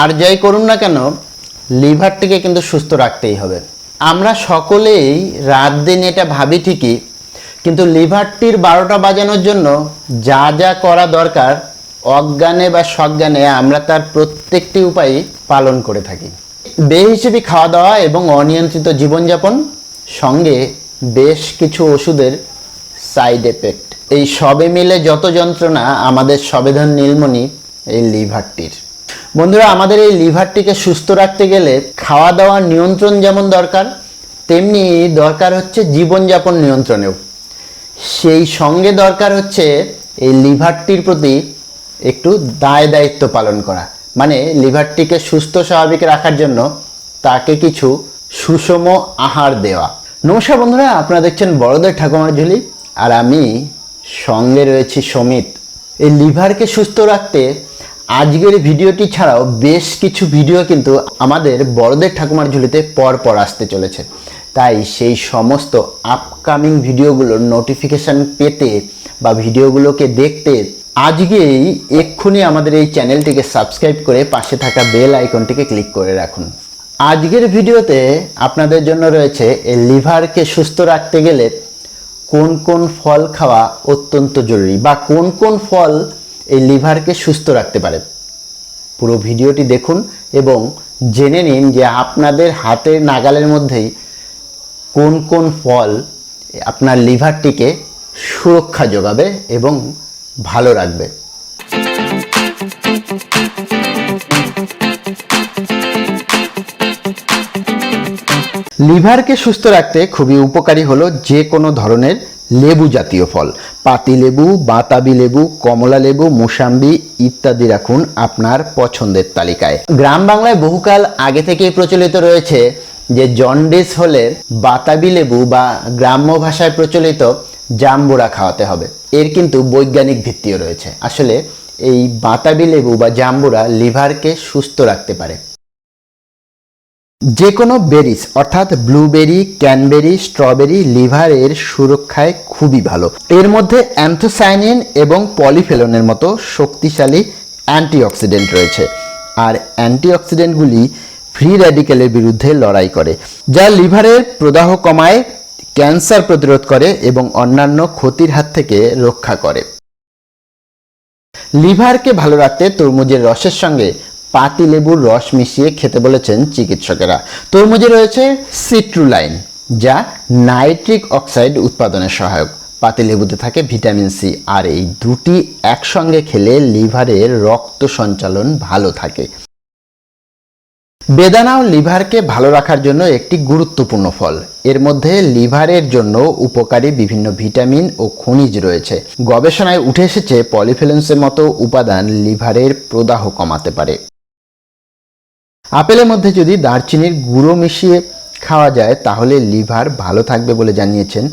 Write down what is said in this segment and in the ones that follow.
আর যাই করুন না কেন, লিভারটিকে কিন্তু সুস্থ রাখতেই হবে। আমরা সকলেই রাত দিন এটা ভাবি ঠিকই, কিন্তু লিভারটির বারোটা বাজানোর জন্য যা যা করা দরকার, অজ্ঞানে বা সজ্ঞানে আমরা তার প্রত্যেকটি উপায় পালন করে থাকি। বেহিসেবি খাওয়া দাওয়া এবং অনিয়ন্ত্রিত জীবনযাপন, সঙ্গে বেশ কিছু ওষুধের সাইড এফেক্ট। এই সবে মিলে যত যন্ত্রণা আমাদের সবেধন নীলমণি এই লিভারটির। বন্ধুরা, আমাদের এই লিভারটিকে সুস্থ রাখতে গেলে খাওয়া দাওয়া নিয়ন্ত্রণ যেমন দরকার, তেমনি দরকার হচ্ছে জীবনযাপন নিয়ন্ত্রণেও। সেই সঙ্গে দরকার হচ্ছে এই লিভারটির প্রতি একটু দায় দায়িত্ব পালন করা। মানে লিভারটিকে সুস্থ স্বাভাবিক রাখার জন্য তাকে কিছু সুষম আহার দেওয়া। নমস্কার বন্ধুরা, আপনারা দেখছেন বড়দের ঠাকুমার ঝুলি আর আমি সঙ্গে রয়েছি সমিত। এই লিভারকে সুস্থ রাখতে আজকের ভিডিওটি ছাড়াও বেশ কিছু ভিডিও কিন্তু আমাদের বড়দের ঠাকুমার ঝুলিতে পর পর আসতে চলেছে। তাই সেই সমস্ত আপকামিং ভিডিওগুলোর নোটিফিকেশান পেতে বা ভিডিওগুলোকে দেখতে আজকেই এক্ষুনি আমাদের এই চ্যানেলটিকে সাবস্ক্রাইব করে পাশে থাকা বেল আইকনটিকে ক্লিক করে রাখুন। আজকের ভিডিওতে আপনাদের জন্য রয়েছে লিভারকে সুস্থ রাখতে গেলে কোন কোন ফল খাওয়া অত্যন্ত জরুরি বা কোন কোন ফল এই লিভারকে সুস্থ রাখতে পারে। পুরো ভিডিওটি দেখুন এবং জেনে নিন যে আপনাদের হাতের নাগালের মধ্যেই কোন কোন ফল আপনার লিভারটিকে সুরক্ষা যোগাবে এবং ভালো রাখবে। লিভারকে সুস্থ রাখতে খুবই উপকারী হলো যে কোনো ধরনের লেবু জাতীয় ফল। পাতি লেবু, বাতাবি লেবু, কমলা লেবু, মুসাম্বি ইত্যাদি রাখুন আপনার পছন্দের তালিকায়। গ্রাম বাংলায় বহুকাল আগে থেকেই প্রচলিত রয়েছে যে জন্ডিস হলে বাতাবি লেবু বা গ্রাম্য ভাষায় প্রচলিত জাম্বুরা খাওয়াতে হবে। এর কিন্তু বৈজ্ঞানিক ভিত্তিও রয়েছে। আসলে এই বাতাবি লেবু বা জাম্বুরা লিভারকে সুস্থ রাখতে পারে। যে কোনো বেরিস অর্থাৎ ব্লুবেরি ক্যানবেরি স্ট্রবেরি লিভারের সুরক্ষায় খুবই ভালো। এর মধ্যে অ্যান্থোসাইনিন এবং পলিফেলনের মতো শক্তিশালী অ্যান্টিঅক্সিডেন্ট রয়েছে। আর অ্যান্টিঅক্সিডেন্টগুলি ফ্রি র্যাডিক্যালের বিরুদ্ধে লড়াই করে, যা লিভারের প্রদাহ কমায় ক্যান্সার প্রতিরোধ করে এবং অন্যান্য ক্ষতির হাত থেকে রক্ষা করে। লিভারকে ভালো রাখতে তরমুজের রসের সঙ্গে পাতি লেবুর রস মিশিয়ে খেতে বলেছেন চিকিৎসকেরা। তরমুজে রয়েছে সিট্রুলাইন, যা নাইট্রিক অক্সাইড উৎপাদনে সহায়ক। পাতিলেবুতে থাকে ভিটামিন সি, আর এই দুটি একসঙ্গে খেলে লিভারের রক্ত সঞ্চালন ভালো থাকে। বেদানাও লিভারকে ভালো রাখার জন্য একটি গুরুত্বপূর্ণ ফল। এর মধ্যে লিভারের জন্য উপকারী বিভিন্ন ভিটামিন ও খনিজ রয়েছে। গবেষণায় উঠে এসেছে পলিফেলেন্সের মতো উপাদান লিভারের প্রদাহ কমাতে পারে। আপেলের মধ্যে যদি দারচিনির গুঁড়ো মিশিয়ে খাওয়া যায়, তাহলে লিভার ভালো থাকবে বলে জানিয়েছেন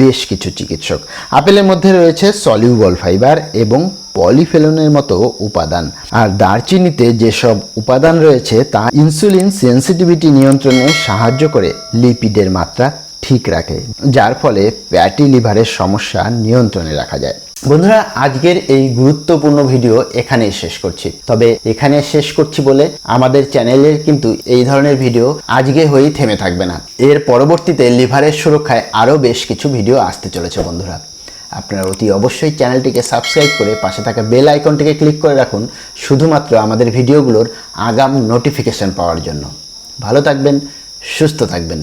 বেশ কিছু চিকিৎসক। আপেলের মধ্যে রয়েছে সলিউবল ফাইবার এবং পলিফেলনের মতো উপাদান। আর দারচিনিতে যেসব উপাদান রয়েছে, তা ইনসুলিন সেন্সিটিভিটি নিয়ন্ত্রণে সাহায্য করে লিপিডের মাত্রা ঠিক রাখে, যার ফলে প্যাটি লিভারের সমস্যা নিয়ন্ত্রণে রাখা যায়। বন্ধুরা, আজকের এই গুরুত্বপূর্ণ ভিডিও এখানেই শেষ করছি। তবে এখানে শেষ করছি বলে আমাদের চ্যানেলের কিন্তু এই ধরনের ভিডিও আজকে হয়েই থেমে থাকবে না। এর পরবর্তীতে লিভারের সুরক্ষায় আরও বেশ কিছু ভিডিও আসতে চলেছে বন্ধুরা। আপনারা অতি অবশ্যই চ্যানেলটিকে সাবস্ক্রাইব করে পাশে থাকা বেল আইকনটিকে ক্লিক করে রাখুন, শুধুমাত্র আমাদের ভিডিওগুলোর আগাম নোটিফিকেশন পাওয়ার জন্য। ভালো থাকবেন, সুস্থ থাকবেন।